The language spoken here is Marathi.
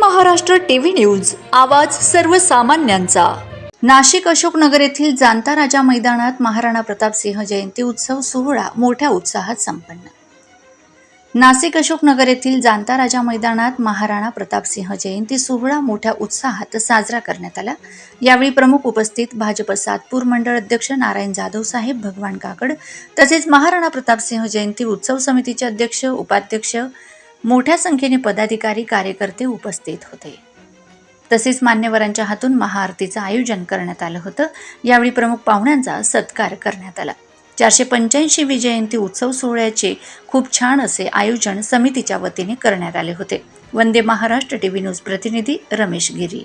महाराष्ट्र टीव्ही न्यूज आवाज सर्वसामान्यांचा. नाशिक अशोकनगर येथील जाणता राजा मैदानात महाराणा प्रतापसिंह जयंती उत्सव सोहळा मोठ्या उत्साहात संपन्न. नाशिक अशोकनगर येथील जाणता राजा मैदानात महाराणा प्रतापसिंह जयंती सोहळा मोठ्या उत्साहात साजरा करण्यात आला. यावेळी प्रमुख उपस्थित भाजप सातपूर मंडळ अध्यक्ष नारायण जाधव साहेब भगवान काकड तसेच महाराणा प्रतापसिंह जयंती उत्सव समितीचे अध्यक्ष उपाध्यक्ष मोठ्या संख्येने पदाधिकारी कार्यकर्ते उपस्थित होते. तसेच मान्यवरांच्या हातून महाआरतीचं आयोजन करण्यात आलं होतं. यावेळी प्रमुख पाहुण्यांचा सत्कार करण्यात आला. चारशे पंच्याऐंशी विजयंती उत्सव सोहळ्याचे खूप छान असे आयोजन समितीच्या वतीने करण्यात आले होते. वंदे महाराष्ट्र टीव्ही न्यूज प्रतिनिधी रमेश गिरी.